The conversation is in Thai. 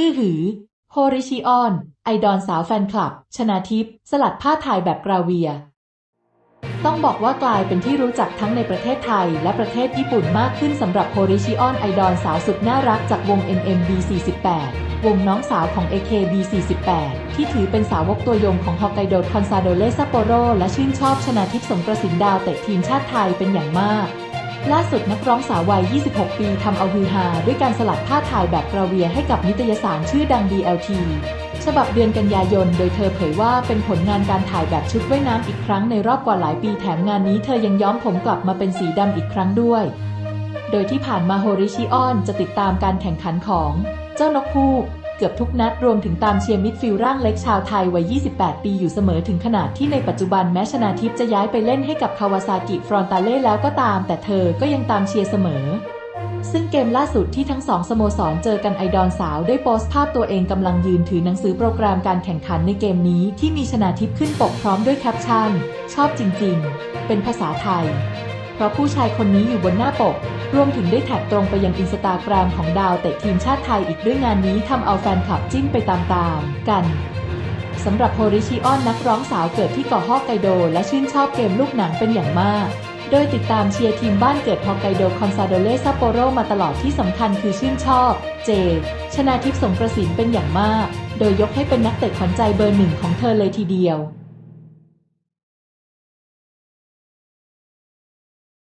อื้อหือ โฮริชิออน ไอดอลสาวแฟนคลับ ชนาทิพย์สลัดผ้าถ่ายแบบกราเวีย ต้องบอกว่ากลายเป็นที่รู้จักทั้งในประเทศไทย และประเทศญี่ปุ่นมากขึ้นสำหรับโฮริชิออนไอดอลสาวสุดน่ารักจากวง NMB48 วงน้องสาวของ AKB48 ที่ถือเป็นสาวกตัวยงของฮอกไกโดคอนซาโดเลซัปโปโรและชื่นชอบชนาทิพย์สงกระสินดาวเตะทีมชาติไทยเป็นอย่างมาก ล่าสุดนักร้องสาววัย 26 ปีทำเอาฮือฮาด้วยการสลัดผ้าถ่ายแบบกราเวียให้กับนิตยสารชื่อดัง DLT ฉบับเดือนกันยายน โดยเธอเผยว่าเป็นผลงานการถ่ายแบบชุดว่ายน้ำอีกครั้งในรอบกว่าหลายปีแถมงานนี้เธอยังย้อมผมกลับมาเป็นสีดำอีกครั้งด้วย โดยที่ผ่านมาโฮริชิออนจะติดตามการแข่งขันของ เจ้านกฮูก เกือบทุกนัดรวมถึงตามเชียร์มิดฟิลด์ร่างเล็กชาวไทยวัย 28 ปีอยู่เสมอถึงขนาดที่ในปัจจุบันแม้ชนาทิพย์จะย้ายไปเล่นให้กับคาวาซากิฟรอนตาเล่แล้วก็ตาม แต่เธอก็ยังตามเชียร์เสมอ ซึ่งเกมล่าสุดที่ทั้งสองสโมสรเจอกันไอดอลสาวได้โพสต์ภาพตัวเองกำลังยืนถือหนังสือโปรแกรมการแข่งขันในเกมนี้ที่มีชนาทิพย์ขึ้นปกพร้อมด้วยแคปชั่น ชอบจริง ๆ เป็นภาษาไทย ราะผู้ชายคนนี้อยู่บนหน้าปก รวมถึงได้แท็กตรงไปยังอินสตาแกรมของดาวเตะทีมชาติไทยอีกด้วยงานนี้ทำเอาแฟนคลับจิ้นไปตามๆกันสำหรับโฮริชิออนนักร้องสาวเกิดที่เกาะฮอกไกโด และชื่นชอบเกมลูกหนังเป็นอย่างมาก โดยติดตามเชียร์ทีมบ้านเกิดฮอกไกโดคอนซาโดเลซัปโปโรมาตลอดที่สำคัญคือชื่นชอบ เจ ชนาทิพย์สงกระสินเป็นอย่างมาก โดยยกให้เป็นนักเตะขวัญใจเบอร์หนึ่งของเธอเลยทีเดียว